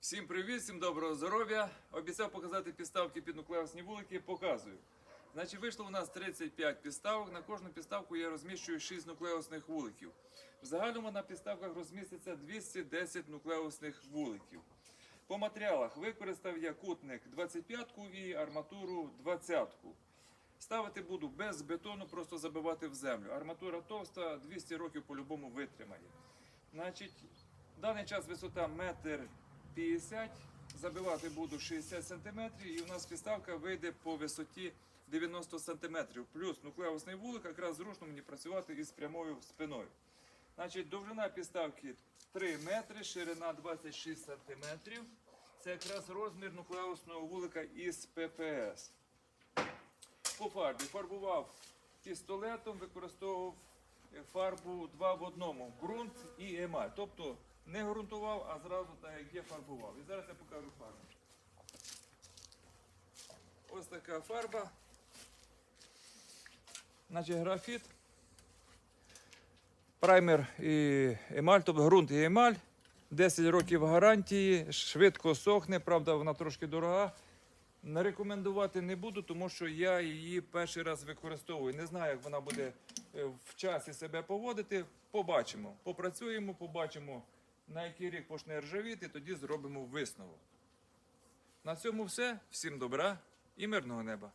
Всім привіт, всім доброго здоров'я. Обіцяв показати підставки під нуклеусні вулики, показую. Значить, вийшло у нас 35 підставок. На кожну підставку я розміщую 6 нуклеусних вуликів. В загальному на підставках розміститься 210 нуклеусних вуликів. По матеріалах використав я кутник 25-ку і арматуру 20-ку. Ставити буду без бетону, просто забивати в землю. Арматура товста, 200 років по-любому витримає. Значить, в даний час висота метр 50, забивати буду 60 см, і у нас підставка вийде по висоті 90 см. Плюс нуклеусний вулик, якраз зручно мені працювати із прямою спиною. Значить, довжина підставки 3 метри, ширина 26 см. Це якраз розмір нуклеусного вулика із ППС. По фарбі фарбував пістолетом, використовував фарбу 2 в одному ґрунт і емаль. Тобто не ґрунтував, а зразу так як є фарбував. І зараз я покажу фарбу. Ось така фарба. Значить, графіт. Праймер і емаль, тобто ґрунт і емаль. 10 років гарантії, швидко сохне, правда, вона трошки дорога. Рекомендувати не буду, тому що я її перший раз використовую. Не знаю, як вона буде е, в часі себе поводити. Побачимо. Попрацюємо, побачимо, на який рік почне ржавіти, тоді зробимо висновок. На цьому все. Всім добра і мирного неба.